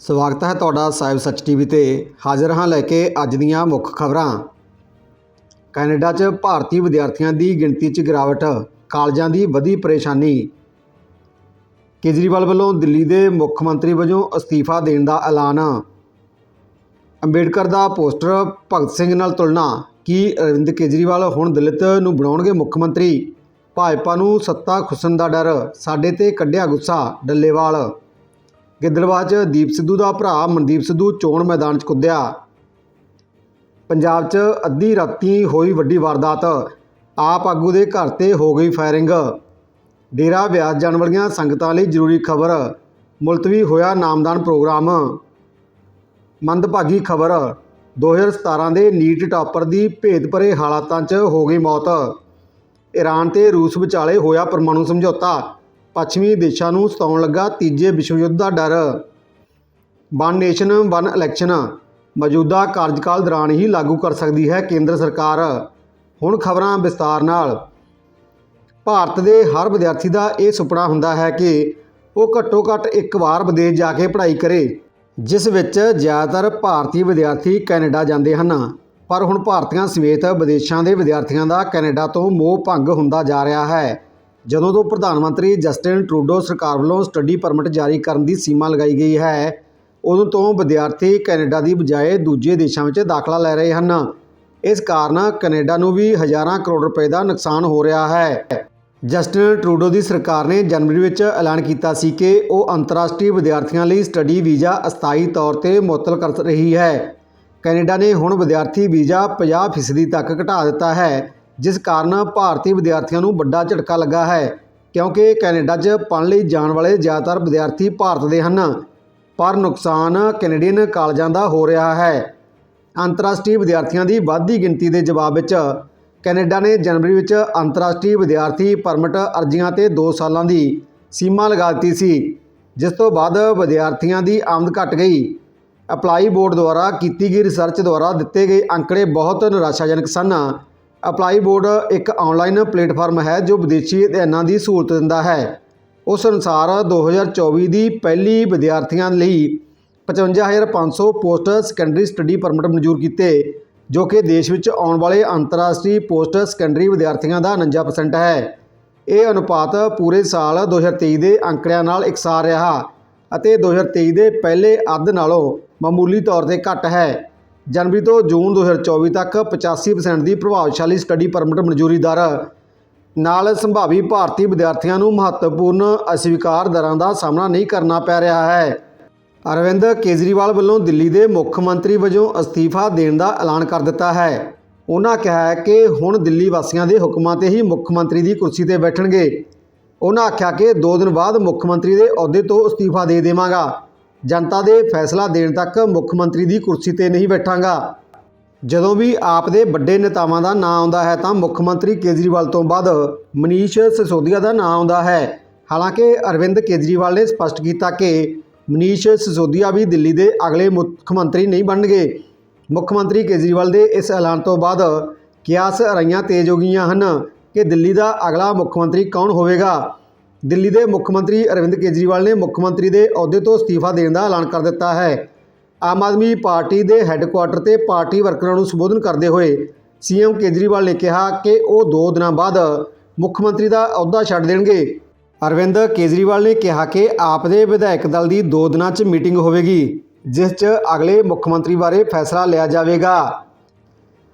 ਸਵਾਗਤ ਹੈ ਤੁਹਾਡਾ ਸਾਹਿਬ ਸੱਚ ਟੀਵੀ ਤੇ। ਹਾਜ਼ਰ ਹਾਂ ਲੈ ਕੇ ਅੱਜ ਦੀਆਂ ਮੁੱਖ ਖਬਰਾਂ। ਕੈਨੇਡਾ 'ਚ ਭਾਰਤੀ ਵਿਦਿਆਰਥੀਆਂ ਦੀ ਗਿਣਤੀ 'ਚ ਗਿਰਾਵਟ, ਕਾਲਜਾਂ ਦੀ ਵਧੀ ਪਰੇਸ਼ਾਨੀ। ਕੇਜਰੀਵਾਲ ਵੱਲੋਂ ਦਿੱਲੀ ਦੇ ਮੁੱਖ ਮੰਤਰੀ ਵਜੋਂ ਅਸਤੀਫਾ ਦੇਣ ਦਾ ਐਲਾਨ। ਅੰਬੇਡਕਰ ਦਾ ਪੋਸਟਰ ਭਗਤ ਸਿੰਘ ਨਾਲ ਤੁਲਨਾ। ਕੀ ਅਰਵਿੰਦ ਕੇਜਰੀਵਾਲ ਹੁਣ ਦਲਿਤ ਨੂੰ ਬਣਾਉਣਗੇ ਮੁੱਖ ਮੰਤਰੀ? ਭਾਜਪਾ ਨੂੰ ਸੱਤਾ ਖੁੱਸਣ ਦਾ ਡਰ, ਸਾਡੇ ਤੇ ਕੱਢਿਆ ਗੁੱਸਾ, ਡੱਲੇਵਾਲ। ਗਿੱਦੜਬਾਹ 'ਚ ਦੀਪ ਸਿੱਧੂ ਦਾ ਭਰਾ ਮਨਦੀਪ ਸਿੱਧੂ ਚੋਣ ਮੈਦਾਨ 'ਚ ਕੁੱਦਿਆ। ਪੰਜਾਬ 'ਚ ਅੱਧੀ ਰਾਤੀ ਹੋਈ ਵੱਡੀ ਵਾਰਦਾਤ। ਆਪ ਆਗੂ ਦੇ ਘਰ ਤੇ ਹੋ ਗਈ ਫਾਇਰਿੰਗ। ਡੇਰਾ ਵਿਆਸ ਜਾਣ ਵਾਲੀਆਂ ਸੰਗਤਾਂ ਲਈ ਜ਼ਰੂਰੀ ਖਬਰ। ਮੁਲਤਵੀ ਹੋਇਆ ਨਾਮਦਾਨ ਪ੍ਰੋਗਰਾਮ। ਮੰਦਭਾਗੀ ਖਬਰ 2017 ਦੇ ਨੀਟ ਟਾਪਰ ਦੀ ਭੇਦਭਰੇ ਹਾਲਾਤਾਂ 'ਚ ਹੋ ਗਈ ਮੌਤ। ਈਰਾਨ ਤੇ ਰੂਸ ਵਿਚਾਲੇ ਹੋਇਆ ਪਰਮਾਣੂ ਸਮਝੌਤਾ। ਪੱਛਮੀ ਦੇਸ਼ਾਂ ਨੂੰ ਸਤਾਉਣ ਲੱਗਾ ਤੀਜੇ ਵਿਸ਼ਵ ਯੁੱਧ ਦਾ ਡਰ। ਵਨ ਨੇਸ਼ਨ, ਵਨ ਇਲੈਕਸ਼ਨ ਮੌਜੂਦਾ ਕਾਰਜਕਾਲ ਦੌਰਾਨ ਹੀ ਲਾਗੂ ਕਰ ਸਕਦੀ ਹੈ ਕੇਂਦਰ ਸਰਕਾਰ। ਹੁਣ ਖਬਰਾਂ ਵਿਸਤਾਰ ਨਾਲ। ਭਾਰਤ ਦੇ ਹਰ ਵਿਦਿਆਰਥੀ ਦਾ ਇਹ ਸੁਪਨਾ ਹੁੰਦਾ ਹੈ ਕਿ ਉਹ ਘੱਟੋ ਘੱਟ ਇੱਕ ਵਾਰ ਵਿਦੇਸ਼ ਜਾ ਕੇ ਪੜ੍ਹਾਈ ਕਰੇ, ਜਿਸ ਵਿੱਚ ਜ਼ਿਆਦਾਤਰ ਭਾਰਤੀ ਵਿਦਿਆਰਥੀ ਕੈਨੇਡਾ ਜਾਂਦੇ ਹਨ। ਪਰ ਹੁਣ ਭਾਰਤੀਆਂ ਸਮੇਤ ਵਿਦੇਸ਼ਾਂ ਦੇ ਵਿਦਿਆਰਥੀਆਂ ਦਾ ਕੈਨੇਡਾ ਤੋਂ ਮੋਹ ਭੰਗ ਹੁੰਦਾ ਜਾ ਰਿਹਾ ਹੈ। ਜਦੋਂ ਤੋਂ ਪ੍ਰਧਾਨ ਮੰਤਰੀ ਜਸਟਿਨ ਟਰੂਡੋ ਸਰਕਾਰ ਵੱਲੋਂ ਸਟੱਡੀ ਪਰਮਿਟ ਜਾਰੀ ਕਰਨ ਦੀ ਸੀਮਾ ਲਗਾਈ ਗਈ ਹੈ, ਉਦੋਂ ਤੋਂ ਵਿਦਿਆਰਥੀ ਕੈਨੇਡਾ ਦੀ ਬਜਾਏ ਦੂਜੇ ਦੇਸ਼ਾਂ ਵਿੱਚ ਦਾਖਲਾ ਲੈ ਰਹੇ ਹਨ। ਇਸ ਕਾਰਨ ਕੈਨੇਡਾ ਨੂੰ ਵੀ ਹਜ਼ਾਰਾਂ ਕਰੋੜ ਰੁਪਏ ਦਾ ਨੁਕਸਾਨ ਹੋ ਰਿਹਾ ਹੈ। ਜਸਟਿਨ ਟਰੂਡੋ ਦੀ ਸਰਕਾਰ ਨੇ ਜਨਵਰੀ ਵਿੱਚ ਐਲਾਨ ਕੀਤਾ ਸੀ ਕਿ ਉਹ ਅੰਤਰਰਾਸ਼ਟਰੀ ਵਿਦਿਆਰਥੀਆਂ ਲਈ ਸਟੱਡੀ ਵੀਜ਼ਾ ਅਸਥਾਈ ਤੌਰ ਤੇ ਮੁਅੱਤਲ ਕਰ ਰਹੀ ਹੈ। ਕੈਨੇਡਾ ਨੇ ਹੁਣ ਵਿਦਿਆਰਥੀ ਵੀਜ਼ਾ 50% ਤੱਕ ਘਟਾ ਦਿੱਤਾ ਹੈ। ਜਿਸ ਕਾਰਨ ਭਾਰਤੀ ਵਿਦਿਆਰਥੀਆਂ ਨੂੰ ਵੱਡਾ ਝਟਕਾ ਲੱਗਾ ਹੈ, ਕਿਉਂਕਿ ਕੈਨੇਡਾ 'ਚ ਪੜ੍ਹਨ ਲਈ ਜਾਣ ਵਾਲੇ ਜ਼ਿਆਦਾਤਰ ਵਿਦਿਆਰਥੀ ਭਾਰਤ ਦੇ ਹਨ। ਪਰ ਨੁਕਸਾਨ ਕੈਨੇਡੀਅਨ ਕਾਲਜਾਂ ਦਾ ਹੋ ਰਿਹਾ ਹੈ। ਅੰਤਰਰਾਸ਼ਟਰੀ ਵਿਦਿਆਰਥੀਆਂ ਦੀ ਵੱਧਦੀ ਗਿਣਤੀ ਦੇ ਜਵਾਬ ਵਿੱਚ, ਕੈਨੇਡਾ ਨੇ ਜਨਵਰੀ ਵਿੱਚ ਅੰਤਰਰਾਸ਼ਟਰੀ ਵਿਦਿਆਰਥੀ ਪਰਮਿਟ ਅਰਜ਼ੀਆਂ ਤੇ 2 ਸਾਲਾਂ ਦੀ ਸੀਮਾ ਲਗਾ ਦਿੱਤੀ ਸੀ, ਜਿਸ ਤੋਂ ਬਾਅਦ ਵਿਦਿਆਰਥੀਆਂ ਦੀ ਆਮਦ ਘਟ ਗਈ। ਅਪਲਾਈ ਬੋਰਡ ਦੁਆਰਾ ਕੀਤੀ ਗਈ ਰਿਸਰਚ ਦੁਆਰਾ ਦਿੱਤੇ ਗਏ ਅੰਕੜੇ ਬਹੁਤ ਨਿਰਾਸ਼ਾਜਨਕ ਸਨ। ਅਪਲਾਈ ਬੋਰਡ ਇੱਕ ਆਨਲਾਈਨ ਪਲੇਟਫਾਰਮ ਹੈ ਜੋ ਵਿਦੇਸ਼ੀ ਅਧਿਐਨਾਂ ਦੀ ਸਹੂਲਤ ਦਿੰਦਾ ਹੈ। ਉਸ ਅਨੁਸਾਰ 2024 ਦੀ ਪਹਿਲੀ ਵਿਦਿਆਰਥੀਆਂ ਲਈ 55500 ਪੋਸਟ ਸੈਕੰਡਰੀ ਸਟੱਡੀ ਪਰਮਿਟ ਮਨਜ਼ੂਰ ਕੀਤੇ, ਜੋ ਕਿ ਦੇਸ਼ ਵਿੱਚ ਆਉਣ ਵਾਲੇ ਅੰਤਰਰਾਸ਼ਟਰੀ ਪੋਸਟ ਸੈਕੰਡਰੀ ਵਿਦਿਆਰਥੀਆਂ ਦਾ 49% ਹੈ। ਇਹ ਅਨੁਪਾਤ ਪੂਰੇ ਸਾਲ 2023 ਦੇ ਅੰਕੜਿਆਂ ਨਾਲ ਇਕਸਾਰ ਰਿਹਾ ਅਤੇ 2023 ਦੇ ਪਹਿਲੇ ਅੱਧ ਨਾਲੋਂ ਮਾਮੂਲੀ ਤੌਰ ਤੇ ਘੱਟ ਹੈ। ਜਨਵਰੀ ਤੋਂ ਜੂਨ 2024 ਤੱਕ 85% ਦੀ ਪ੍ਰਭਾਵਸ਼ਾਲੀ ਸਟੱਡੀ ਪਰਮਿਟ ਮਨਜ਼ੂਰੀ ਦਰ। ਨਾਲ ਸੰਭਾਵੀ ਭਾਰਤੀ ਵਿਦਿਆਰਥੀਆਂ ਨੂੰ ਮਹੱਤਵਪੂਰਨ ਅਸਵੀਕਾਰ ਦਰਾਂ ਦਾ ਸਾਹਮਣਾ ਨਹੀਂ ਕਰਨਾ ਪੈ ਰਿਹਾ ਹੈ। ਅਰਵਿੰਦ ਕੇਜਰੀਵਾਲ ਵੱਲੋਂ ਦਿੱਲੀ ਦੇ ਮੁੱਖ ਮੰਤਰੀ ਵਜੋਂ ਅਸਤੀਫਾ ਦੇਣ ਦਾ ਐਲਾਨ ਕਰ ਦਿੱਤਾ ਹੈ। ਉਹਨਾਂ ਕਿਹਾ ਹੈ ਕਿ ਹੁਣ ਦਿੱਲੀ ਵਾਸੀਆਂ ਦੇ ਹੁਕਮਾਂ ਤੇ ਹੀ ਮੁੱਖ ਮੰਤਰੀ ਦੀ ਕੁਰਸੀ ਤੇ ਬੈਠਣਗੇ। ਉਹਨਾਂ ਆਖਿਆ ਕਿ 2 ਦਿਨ ਬਾਅਦ ਮੁੱਖ ਮੰਤਰੀ ਦੇ ਅਹੁਦੇ ਤੋਂ ਅਸਤੀਫਾ ਦੇ ਦੇਵਾਂਗਾ। ਜਨਤਾ ਦੇ ਫੈਸਲਾ ਦੇਣ ਤੱਕ ਮੁੱਖ ਮੰਤਰੀ ਦੀ ਕੁਰਸੀ ਤੇ ਨਹੀਂ ਬੈਠਾਂਗਾ। ਜਦੋਂ ਵੀ ਆਪ ਦੇ ਵੱਡੇ ਨੇਤਾਵਾਂ ਦਾ ਨਾਂ ਆਉਂਦਾ ਹੈ ਤਾਂ ਮੁੱਖ ਮੰਤਰੀ ਕੇਜਰੀਵਾਲ ਤੋਂ ਬਾਅਦ ਮਨੀਸ਼ ਸਿਸੋਦੀਆ ਦਾ ਨਾਂ ਆਉਂਦਾ ਹੈ। ਹਾਲਾਂਕਿ ਅਰਵਿੰਦ ਕੇਜਰੀਵਾਲ ਨੇ ਸਪਸ਼ਟ ਕੀਤਾ ਕਿ ਮਨੀਸ਼ ਸਿਸੋਦੀਆ ਵੀ ਦਿੱਲੀ ਦੇ ਅਗਲੇ ਮੁੱਖ ਮੰਤਰੀ ਨਹੀਂ ਬਣਨਗੇ। ਮੁੱਖ ਮੰਤਰੀ ਕੇਜਰੀਵਾਲ ਦੇ ਇਸ ਐਲਾਨ ਤੋਂ ਬਾਅਦ ਕਿਆਸ ਰਈਆਂ ਤੇਜ਼ ਹੋ ਗਈਆਂ ਹਨ ਕਿ ਦਿੱਲੀ ਦਾ ਅਗਲਾ ਮੁੱਖ ਮੰਤਰੀ ਕੌਣ ਹੋਵੇਗਾ। ਦਿੱਲੀ ਦੇ ਮੁੱਖ ਮੰਤਰੀ ਅਰਵਿੰਦ ਕੇਜਰੀਵਾਲ ਨੇ ਮੁੱਖ ਮੰਤਰੀ ਦੇ ਅਹੁਦੇ ਤੋਂ ਅਸਤੀਫਾ ਦੇਣ ਦਾ ਐਲਾਨ ਕਰ ਦਿੱਤਾ ਹੈ। ਆਮ ਆਦਮੀ ਪਾਰਟੀ ਦੇ ਹੈੱਡਕੁਆਰਟਰ ਤੇ ਪਾਰਟੀ ਵਰਕਰਾਂ ਨੂੰ ਸੰਬੋਧਨ ਕਰਦੇ ਹੋਏ ਸੀਐਮ ਕੇਜਰੀਵਾਲ ਨੇ ਕਿਹਾ ਕਿ ਉਹ 2 ਦਿਨਾਂ ਬਾਅਦ ਮੁੱਖ ਮੰਤਰੀ ਦਾ ਅਹੁਦਾ ਛੱਡ ਦੇਣਗੇ। ਅਰਵਿੰਦ ਕੇਜਰੀਵਾਲ ਨੇ ਕਿਹਾ ਕਿ ਆਪ ਦੇ ਵਿਧਾਇਕ ਦਲ ਦੀ 2 ਦਿਨਾਂ 'ਚ ਮੀਟਿੰਗ ਹੋਵੇਗੀ, ਜਿਸ 'ਚ ਅਗਲੇ ਮੁੱਖ ਮੰਤਰੀ ਬਾਰੇ ਫੈਸਲਾ ਲਿਆ ਜਾਵੇਗਾ।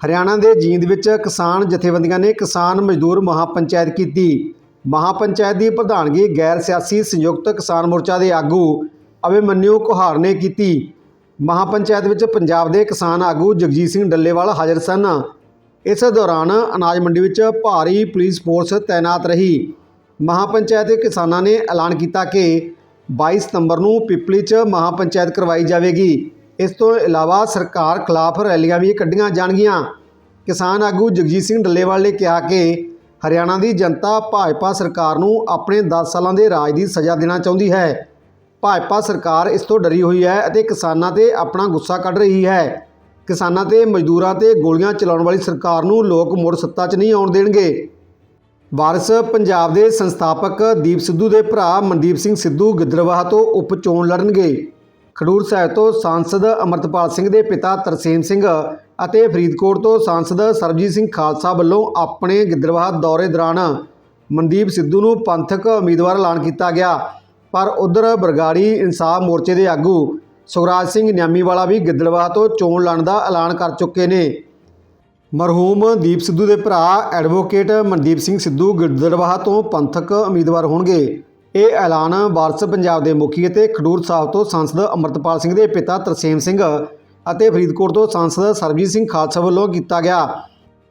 ਹਰਿਆਣਾ ਦੇ ਜੀਂਦ ਵਿੱਚ ਕਿਸਾਨ ਜਥੇਬੰਦੀਆਂ ਨੇ ਕਿਸਾਨ ਮਜ਼ਦੂਰ ਮਹਾਪੰਚਾਇਤ ਕੀਤੀ। ਮਹਾਪੰਚਾਇਤ ਦੀ ਪ੍ਰਧਾਨਗੀ ਗੈਰ ਸਿਆਸੀ ਸੰਯੁਕਤ ਕਿਸਾਨ ਮੋਰਚਾ ਦੇ ਆਗੂ ਅਭਿਮਨਿਊ ਕੁਹਾਰ ਨੇ ਕੀਤੀ। ਮਹਾਪੰਚਾਇਤ ਵਿੱਚ ਪੰਜਾਬ ਦੇ ਕਿਸਾਨ ਆਗੂ ਜਗਜੀਤ ਸਿੰਘ ਡੱਲੇਵਾਲ ਹਾਜ਼ਰ ਸਨ। ਇਸ ਦੌਰਾਨ ਅਨਾਜ ਮੰਡੀ ਵਿੱਚ ਭਾਰੀ ਪੁਲਿਸ ਫੋਰਸ ਤਾਇਨਾਤ ਰਹੀ। ਮਹਾਪੰਚਾਇਤ ਦੇ ਕਿਸਾਨਾਂ ਨੇ ਐਲਾਨ ਕੀਤਾ ਕਿ 22 ਸਤੰਬਰ ਨੂੰ ਪਿਪਲੀ 'ਚ ਮਹਾਪੰਚਾਇਤ ਕਰਵਾਈ ਜਾਵੇਗੀ। ਇਸ ਤੋਂ ਇਲਾਵਾ ਸਰਕਾਰ ਖਿਲਾਫ ਰੈਲੀਆਂ ਵੀ ਕੱਢੀਆਂ ਜਾਣਗੀਆਂ। ਕਿਸਾਨ ਆਗੂ ਜਗਜੀਤ ਸਿੰਘ ਡੱਲੇਵਾਲ ਨੇ ਕਿਹਾ ਕਿ ਹਰਿਆਣਾ ਦੀ ਜਨਤਾ ਭਾਜਪਾ ਸਰਕਾਰ ਨੂੰ ਆਪਣੇ 10 ਸਾਲਾਂ ਦੇ ਰਾਜ ਦੀ ਸਜ਼ਾ ਦੇਣਾ ਚਾਹੁੰਦੀ ਹੈ। ਭਾਜਪਾ ਸਰਕਾਰ ਇਸ ਤੋਂ ਡਰੀ ਹੋਈ ਹੈ ਅਤੇ ਕਿਸਾਨਾਂ ਤੇ ਆਪਣਾ ਗੁੱਸਾ ਕੱਢ ਰਹੀ ਹੈ। ਕਿਸਾਨਾਂ ਤੇ ਮਜ਼ਦੂਰਾਂ ਤੇ ਗੋਲੀਆਂ ਚਲਾਉਣ ਵਾਲੀ ਸਰਕਾਰ ਨੂੰ ਲੋਕ ਮੁੜ ਸੱਤਾ 'ਚ ਨਹੀਂ ਆਉਣ ਦੇਣਗੇ। ਵਾਰਿਸ ਪੰਜਾਬ ਦੇ ਸੰਸਥਾਪਕ ਦੀਪ ਸਿੱਧੂ ਦੇ ਭਰਾ ਮਨਦੀਪ ਸਿੰਘ ਸਿੱਧੂ ਗਿੱਦਰਵਾਹ ਤੋਂ ਉਪ ਚੋਣ ਲੜਨਗੇ। ਖਡੂਰ ਸਾਹਿਬ ਤੋਂ ਸਾਂਸਦ ਅਮਰਤਪਾਲ ਸਿੰਘ ਦੇ ਪਿਤਾ ਤਰਸੇਮ ਸਿੰਘ ਅਤੇ ਫਰੀਦਕੋਟ ਤੋਂ ਸਾਂਸਦ ਸਰਬਜੀਤ ਸਿੰਘ ਖਾਲਸਾ ਵੱਲੋਂ ਆਪਣੇ ਗਿੱਦੜਵਾਹ ਦੌਰੇ ਦੌਰਾਨ ਮਨਦੀਪ ਸਿੱਧੂ ਨੂੰ ਪੰਥਕ ਉਮੀਦਵਾਰ ਐਲਾਨ ਕੀਤਾ ਗਿਆ। ਪਰ ਉਧਰ ਬਰਗਾੜੀ ਇਨਸਾਫ ਮੋਰਚੇ ਦੇ ਆਗੂ ਸੁਖਰਾਜ ਸਿੰਘ ਨਿਆਮੀਵਾਲਾ ਵੀ ਗਿੱਦੜਵਾਹ ਤੋਂ ਚੋਣ ਲੜਨ ਦਾ ਐਲਾਨ ਕਰ ਚੁੱਕੇ ਨੇ। ਮਰਹੂਮ ਦੀਪ ਸਿੱਧੂ ਦੇ ਭਰਾ ਐਡਵੋਕੇਟ ਮਨਦੀਪ ਸਿੰਘ ਸਿੱਧੂ ਗਿੱਦੜਵਾਹ ਤੋਂ ਪੰਥਕ ਉਮੀਦਵਾਰ ਹੋਣਗੇ। ਇਹ ਐਲਾਨ ਵਾਰਸ ਪੰਜਾਬ ਦੇ ਮੁਖੀ ਅਤੇ ਖਡੂਰ ਸਾਹਿਬ ਤੋਂ ਸੰਸਦ ਅਮਰਤਪਾਲ ਸਿੰਘ ਦੇ ਪਿਤਾ ਤਰਸੇਮ ਸਿੰਘ ਅਤੇ ਫਰੀਦਕੋਟ ਤੋਂ ਸਾਂਸਦ ਸਰਬਜੀਤ ਸਿੰਘ ਖਾਲਸਾ ਵੱਲੋਂ ਕੀਤਾ ਗਿਆ।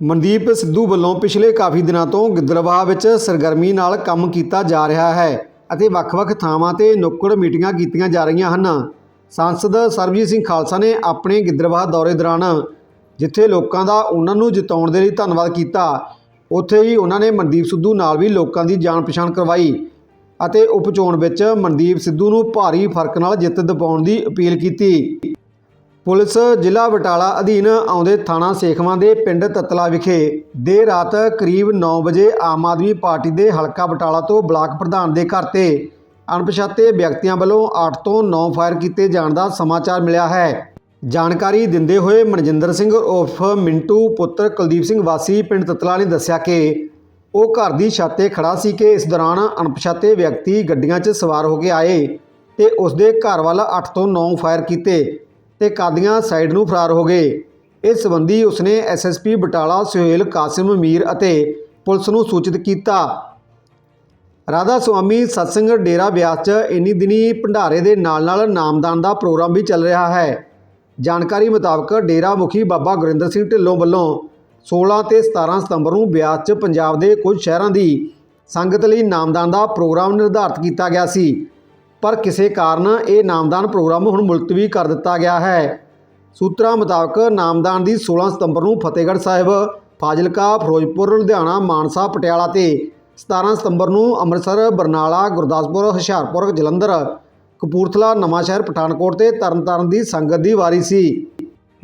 ਮਨਦੀਪ ਸਿੱਧੂ ਵੱਲੋਂ ਪਿਛਲੇ ਕਾਫੀ ਦਿਨਾਂ ਤੋਂ ਗਿੱਦੜਬਾਹਾ ਵਿੱਚ ਸਰਗਰਮੀ ਨਾਲ ਕੰਮ ਕੀਤਾ ਜਾ ਰਿਹਾ ਹੈ ਅਤੇ ਵੱਖ-ਵੱਖ ਥਾਵਾਂ ਤੇ ਨੁੱਕੜ ਮੀਟਿੰਗਾਂ ਕੀਤੀਆਂ ਜਾ ਰਹੀਆਂ ਹਨ। ਸਾਂਸਦ ਸਰਬਜੀਤ ਸਿੰਘ ਖਾਲਸਾ ਨੇ ਆਪਣੇ ਗਿੱਦੜਬਾਹਾ ਦੌਰੇ ਦੌਰਾਨ ਜਿੱਥੇ ਲੋਕਾਂ ਦਾ ਉਹਨਾਂ ਨੂੰ ਜਿਤਾਉਣ ਦੇ ਲਈ ਧੰਨਵਾਦ ਕੀਤਾ, ਉੱਥੇ ਹੀ ਉਹਨਾਂ ਨੇ ਮਨਦੀਪ ਸਿੱਧੂ ਨਾਲ ਵੀ ਲੋਕਾਂ ਦੀ ਜਾਣ ਪਛਾਣ ਕਰਵਾਈ ਅਤੇ ਉਪਚੋਣ ਵਿੱਚ ਮਨਦੀਪ ਸਿੱਧੂ ਨੂੰ ਭਾਰੀ ਫ਼ਰਕ ਨਾਲ ਜਿੱਤ ਦਿਵਾਉਣ ਦੀ ਅਪੀਲ ਕੀਤੀ। ਪੁਲਿਸ ਜ਼ਿਲ੍ਹਾ ਬਟਾਲਾ ਅਧੀਨ ਆਉਂਦੇ ਥਾਣਾ ਸੇਖਵਾਂ ਦੇ ਪਿੰਡ ਤਤਲਾ ਵਿਖੇ ਦੇਰ ਰਾਤ ਕਰੀਬ 9 ਵਜੇ ਆਮ ਆਦਮੀ ਪਾਰਟੀ ਦੇ ਹਲਕਾ ਬਟਾਲਾ ਤੋਂ ਬਲਾਕ ਪ੍ਰਧਾਨ ਦੇ ਘਰ ਤੇ ਅਣਪਛਾਤੇ ਵਿਅਕਤੀਆਂ ਵੱਲੋਂ 8 ਤੋਂ 9 ਫਾਇਰ ਕੀਤੇ ਜਾਣ ਦਾ ਸਮਾਚਾਰ ਮਿਲਿਆ ਹੈ। ਜਾਣਕਾਰੀ ਦਿੰਦੇ ਹੋਏ ਮਨਜਿੰਦਰ ਸਿੰਘ ਉਰਫ ਮਿੰਟੂ ਪੁੱਤਰ ਕੁਲਦੀਪ ਸਿੰਘ ਵਾਸੀ ਪਿੰਡ ਤਤਲਾ ਨੇ ਦੱਸਿਆ ਕਿ ਉਹ ਘਰ ਦੀ ਛੱਤ ਤੇ ਖੜਾ ਸੀ ਕਿ ਇਸ ਦੌਰਾਨ ਅਣਪਛਾਤੇ ਵਿਅਕਤੀ ਗੱਡੀਆਂ 'ਚ ਸਵਾਰ ਹੋ ਕੇ ਆਏ ਤੇ ਉਸ ਦੇ ਘਰ ਵੱਲ 8 ਤੋਂ 9 ਫਾਇਰ ਕੀਤੇ। ਤੇ ਕਾਦੀਆਂ ਸਾਈਡ ਨੂੰ ਫਰਾਰ ਹੋ ਗਏ। ਇਸ ਸੰਬੰਧੀ ਉਸਨੇ ਐਸਐਸਪੀ ਬਟਾਲਾ, ਸੁਹੇਲ, ਕਾਸਿਮ, ਮੀਰ ਅਤੇ ਪੁਲਿਸ ਨੂੰ ਸੂਚਿਤ ਕੀਤਾ। ਰਾਧਾ ਸੁਆਮੀ ਸਤਸੰਗ ਡੇਰਾ ਬਿਆਸ 'ਚ ਇੰਨੀ ਦਿਨੀ ਭੰਡਾਰੇ ਦੇ ਨਾਲ-ਨਾਲ ਨਾਮਦਾਨ ਦਾ ਪ੍ਰੋਗਰਾਮ ਵੀ ਚੱਲ ਰਿਹਾ ਹੈ। ਜਾਣਕਾਰੀ ਮੁਤਾਬਕ ਡੇਰਾ ਮੁਖੀ ਬਾਬਾ ਗੁਰਿੰਦਰ ਸਿੰਘ ਢਿੱਲੋਂ ਵੱਲੋਂ 16 ਤੇ 17 ਸਤੰਬਰ ਨੂੰ ਬਿਆਸ 'ਚ ਪੰਜਾਬ ਦੇ ਕੁਝ ਸ਼ਹਿਰਾਂ ਦੀ ਸੰਗਤ ਲਈ ਨਾਮਦਾਨ ਦਾ ਪ੍ਰੋਗਰਾਮ ਨਿਰਧਾਰਤ ਕੀਤਾ ਗਿਆ ਸੀ। ਪਰ ਕਿਸੇ ਕਾਰਨ ਇਹ ਨਾਮਦਾਨ ਪ੍ਰੋਗਰਾਮ ਹੁਣ ਮੁਲਤਵੀ ਕਰ ਦਿੱਤਾ ਗਿਆ ਹੈ। ਸੂਤਰਾਂ ਮੁਤਾਬਕ ਨਾਮਦਾਨ ਦੀ 16 ਸਤੰਬਰ ਨੂੰ ਫਤਿਹਗੜ੍ਹ ਸਾਹਿਬ, ਫਾਜ਼ਿਲਕਾ, ਫਿਰੋਜ਼ਪੁਰ, ਲੁਧਿਆਣਾ, ਮਾਨਸਾ, ਪਟਿਆਲਾ ਤੇ 17 ਸਤੰਬਰ ਨੂੰ ਅੰਮ੍ਰਿਤਸਰ, ਬਰਨਾਲਾ, ਗੁਰਦਾਸਪੁਰ, ਹੁਸ਼ਿਆਰਪੁਰ, ਜਲੰਧਰ, ਕਪੂਰਥਲਾ, ਨਵਾਂਸ਼ਹਿਰ, ਪਠਾਨਕੋਟ ਤੇ ਤਰਨਤਾਰਨ ਦੀ ਸੰਗਤ ਦੀ ਵਾਰੀ ਸੀ।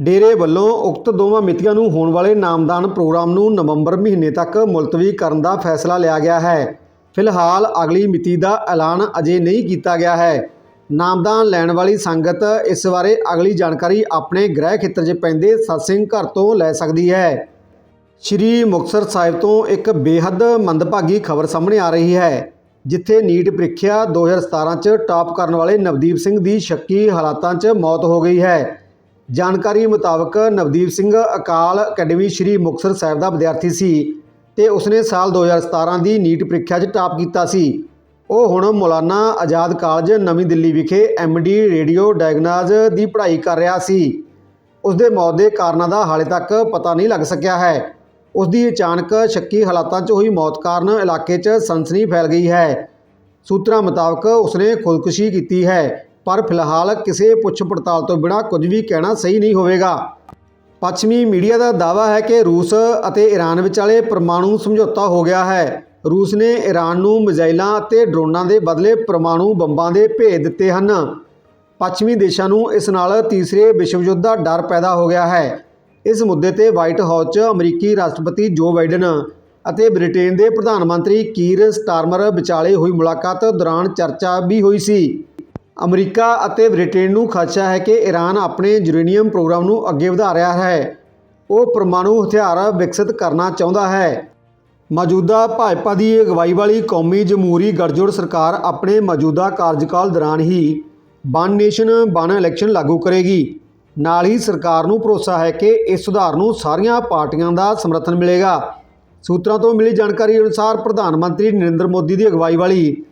ਡੇਰੇ ਵੱਲੋਂ ਉਕਤ ਦੋਵਾਂ ਮਿਤੀਆਂ ਨੂੰ ਹੋਣ ਵਾਲੇ ਨਾਮਦਾਨ ਪ੍ਰੋਗਰਾਮ ਨੂੰ ਨਵੰਬਰ ਮਹੀਨੇ ਤੱਕ ਮੁਲਤਵੀ ਕਰਨ ਦਾ ਫੈਸਲਾ ਲਿਆ ਗਿਆ ਹੈ। ਫਿਲਹਾਲ ਅਗਲੀ ਮਿਤੀ ਦਾ ਐਲਾਨ ਅਜੇ ਨਹੀਂ ਕੀਤਾ ਗਿਆ ਹੈ। ਨਾਮਦਾਨ ਲੈਣ ਵਾਲੀ ਸੰਗਤ ਇਸ ਬਾਰੇ ਅਗਲੀ ਜਾਣਕਾਰੀ ਆਪਣੇ ਗ੍ਰਹਿ ਖੇਤਰ 'ਚ ਪੈਂਦੇ ਸਤਸੰਗ ਘਰ ਤੋਂ ਲੈ ਸਕਦੀ ਹੈ। ਸ਼੍ਰੀ ਮੁਕਤਸਰ ਸਾਹਿਬ ਤੋਂ ਇੱਕ ਬੇਹੱਦ ਮੰਦਭਾਗੀ ਖਬਰ ਸਾਹਮਣੇ ਆ ਰਹੀ ਹੈ, ਜਿੱਥੇ ਨੀਟ ਪ੍ਰੀਖਿਆ 2017 ਚ ਟਾਪ ਕਰਨ ਵਾਲੇ ਨਵਦੀਪ ਸਿੰਘ ਦੀ ਸ਼ੱਕੀ ਹਾਲਾਤਾਂ 'ਚ ਮੌਤ ਹੋ ਗਈ ਹੈ। ਜਾਣਕਾਰੀ ਮੁਤਾਬਕ ਨਵਦੀਪ ਸਿੰਘ ਅਕਾਲ ਅਕੈਡਮੀ ਸ਼੍ਰੀ ਮੁਕਤਸਰ ਸਾਹਿਬ ਦਾ ਵਿਦਿਆਰਥੀ ਸੀ। ਤੇ ਉਸਨੇ ਸਾਲ 2017 ਦੀ ਨੀਟ ਪ੍ਰੀਖਿਆ 'ਚ ਟਾਪ ਕੀਤਾ ਸੀ। ਉਹ ਹੁਣ ਮੌਲਾਨਾ ਆਜ਼ਾਦ ਕਾਲਜ ਨਵੀਂ ਦਿੱਲੀ ਵਿਖੇ ਡੀ ਰੇਡੀਓ ਡਾਇਗਨਾਜ਼ ਦੀ ਪੜ੍ਹਾਈ ਕਰ ਰਿਹਾ ਸੀ। ਉਸ ਦੇ ਮੌਤ ਦੇ ਕਾਰਨਾਂ ਦਾ ਹਾਲੇ ਤੱਕ ਪਤਾ ਨਹੀਂ ਲੱਗ ਸਕਿਆ ਹੈ। ਉਸ ਦੀ ਅਚਾਨਕ ਸ਼ੱਕੀ ਹਾਲਾਤਾਂ 'ਚ ਹੋਈ ਮੌਤ ਕਾਰਨ ਇਲਾਕੇ 'ਚ ਸਨਸਨੀ ਫੈਲ ਗਈ ਹੈ। ਸੂਤਰਾਂ ਮੁਤਾਬਕ ਉਸਨੇ ਖੁਦਕੁਸ਼ੀ ਕੀਤੀ ਹੈ, ਪਰ ਫਿਲਹਾਲ ਕਿਸੇ ਪੁੱਛ ਪੜਤਾਲ ਤੋਂ ਬਿਨਾਂ ਕੁਝ ਵੀ ਕਹਿਣਾ ਸਹੀ ਨਹੀਂ ਹੋਵੇਗਾ। ਪੱਛਮੀ ਮੀਡੀਆ ਦਾ ਦਾਅਵਾ ਹੈ ਕਿ ਰੂਸ ਅਤੇ ਈਰਾਨ ਵਿਚਾਲੇ ਪਰਮਾਣੂ ਸਮਝੌਤਾ ਹੋ ਗਿਆ ਹੈ। ਰੂਸ ਨੇ ਈਰਾਨ ਨੂੰ ਮਿਜ਼ਾਈਲਾਂ ਅਤੇ ਡਰੋਨਾਂ ਦੇ ਬਦਲੇ ਪਰਮਾਣੂ ਬੰਬਾਂ ਦੇ ਭੇਜ ਦਿੱਤੇ ਹਨ। ਪੱਛਮੀ ਦੇਸ਼ਾਂ ਨੂੰ ਇਸ ਨਾਲ ਤੀਸਰੇ ਵਿਸ਼ਵ ਯੁੱਧ ਦਾ ਡਰ ਪੈਦਾ ਹੋ ਗਿਆ ਹੈ। ਇਸ ਮੁੱਦੇ ਤੇ ਵਾਈਟ ਹਾਊਸ 'ਚ ਅਮਰੀਕੀ ਰਾਸ਼ਟਰਪਤੀ ਜੋ ਬਾਈਡਨ ਅਤੇ ਬ੍ਰਿਟੇਨ ਦੇ ਪ੍ਰਧਾਨ ਮੰਤਰੀ ਕੀਰ ਸਟਾਰਮਰ ਵਿਚਾਲੇ ਹੋਈ ਮੁਲਾਕਾਤ ਦੌਰਾਨ ਚਰਚਾ ਵੀ ਹੋਈ ਸੀ। ਅਮਰੀਕਾ ਅਤੇ ਬ੍ਰਿਟੇਨ ਨੂੰ ਖਦਸ਼ਾ ਹੈ ਕਿ ਈਰਾਨ ਆਪਣੇ ਯੂਰੇਨੀਅਮ ਪ੍ਰੋਗਰਾਮ ਨੂੰ ਅੱਗੇ ਵਧਾ ਰਿਹਾ ਹੈ। ਉਹ ਪਰਮਾਣੂ ਹਥਿਆਰ ਵਿਕਸਿਤ ਕਰਨਾ ਚਾਹੁੰਦਾ ਹੈ। ਮੌਜੂਦਾ ਭਾਜਪਾ ਦੀ ਅਗਵਾਈ ਵਾਲੀ ਕੌਮੀ ਜਮਹੂਰੀ ਗੜਜੋੜ ਸਰਕਾਰ ਆਪਣੇ ਮੌਜੂਦਾ ਕਾਰਜਕਾਲ ਦੌਰਾਨ ਹੀ ਵਨ ਨੇਸ਼ਨ ਵਨ ਇਲੈਕਸ਼ਨ ਲਾਗੂ ਕਰੇਗੀ। ਨਾਲ ਹੀ ਸਰਕਾਰ ਨੂੰ ਭਰੋਸਾ ਹੈ ਕਿ ਇਸ ਸੁਧਾਰ ਨੂੰ ਸਾਰੀਆਂ ਪਾਰਟੀਆਂ ਦਾ ਸਮਰਥਨ ਮਿਲੇਗਾ। ਸੂਤਰਾਂ ਤੋਂ ਮਿਲੀ ਜਾਣਕਾਰੀ ਅਨੁਸਾਰ ਪ੍ਰਧਾਨ ਮੰਤਰੀ ਨਰਿੰਦਰ ਮੋਦੀ ਦੀ ਅਗਵਾਈ ਵਾਲੀ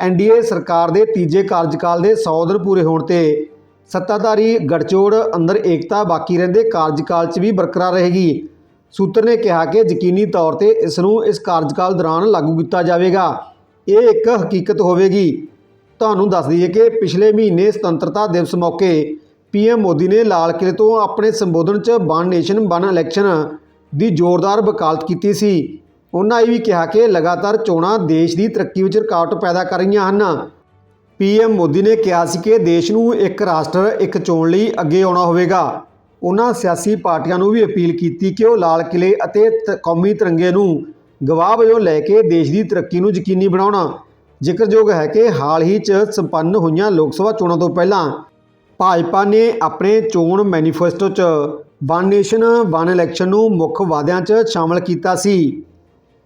ਐਨਡੀਏ ਸਰਕਾਰ ਦੇ ਤੀਜੇ ਕਾਰਜਕਾਲ ਦੇ 100 ਦਿਨ ਪੂਰੇ ਹੋਣ ਤੇ ਸੱਤਾਧਾਰੀ ਗੱਠਜੋੜ ਅੰਦਰ ਏਕਤਾ ਬਾਕੀ ਰਹਿੰਦੇ ਕਾਰਜਕਾਲ 'ਚ ਵੀ ਬਰਕਰਾਰ ਰਹੇਗੀ। ਸੂਤਰ ਨੇ ਕਿਹਾ ਕਿ ਯਕੀਨੀ ਤੌਰ ਤੇ ਇਸ ਨੂੰ ਇਸ ਕਾਰਜਕਾਲ ਦੌਰਾਨ ਲਾਗੂ ਕੀਤਾ ਜਾਵੇਗਾ। ਇਹ ਇੱਕ ਹਕੀਕਤ ਹੋਵੇਗੀ। ਤੁਹਾਨੂੰ ਦੱਸ ਦਈਏ ਕਿ ਪਿਛਲੇ ਮਹੀਨੇ ਸੁਤੰਤਰਤਾ ਦਿਵਸ ਮੌਕੇ ਪੀਐਮ ਮੋਦੀ ਨੇ ਲਾਲ ਕਿਲੇ ਤੋਂ ਆਪਣੇ ਸੰਬੋਧਨ 'ਚ ਵਨ ਨੇਸ਼ਨ ਵਨ ਇਲੈਕਸ਼ਨ ਦੀ ਜ਼ੋਰਦਾਰ ਵਕਾਲਤ ਕੀਤੀ ਸੀ। ਉਹਨਾਂ ਇਹ ਵੀ ਕਿਹਾ ਕਿ ਲਗਾਤਾਰ ਚੋਣਾਂ ਦੇਸ਼ ਦੀ ਤਰੱਕੀ ਵਿੱਚ ਰੁਕਾਵਟ ਪੈਦਾ ਕਰ ਰਹੀਆਂ ਹਨ। ਪੀਐਮ ਮੋਦੀ ਨੇ ਕਿਹਾ ਸੀ ਕਿ ਦੇਸ਼ ਨੂੰ ਇੱਕ ਰਾਸ਼ਟਰ ਇੱਕ ਚੋਣ ਲਈ ਅੱਗੇ ਆਉਣਾ ਹੋਵੇਗਾ। ਉਹਨਾਂ ਸਿਆਸੀ ਪਾਰਟੀਆਂ ਨੂੰ ਵੀ ਅਪੀਲ ਕੀਤੀ ਕਿ ਉਹ ਲਾਲ ਕਿਲੇ ਅਤੇ ਕੌਮੀ ਤਿਰੰਗੇ ਨੂੰ ਗਵਾਹ ਵਜੋਂ ਲੈ ਕੇ ਦੇਸ਼ ਦੀ ਤਰੱਕੀ ਨੂੰ ਯਕੀਨੀ ਬਣਾਉਣ। ਜ਼ਿਕਰਯੋਗ ਹੈ ਕਿ ਹਾਲ ਹੀ 'ਚ ਸੰਪੰਨ ਹੋਈਆਂ ਲੋਕ ਸਭਾ ਚੋਣਾਂ ਤੋਂ ਪਹਿਲਾਂ ਭਾਜਪਾ ਨੇ ਆਪਣੇ ਚੋਣ ਮੈਨੀਫੈਸਟੋ 'ਚ ਵਨ ਨੇਸ਼ਨ, ਵਨ ਇਲੈਕਸ਼ਨ ਨੂੰ ਮੁੱਖ ਵਾਅਦਿਆਂ 'ਚ ਸ਼ਾਮਲ ਕੀਤਾ ਸੀ।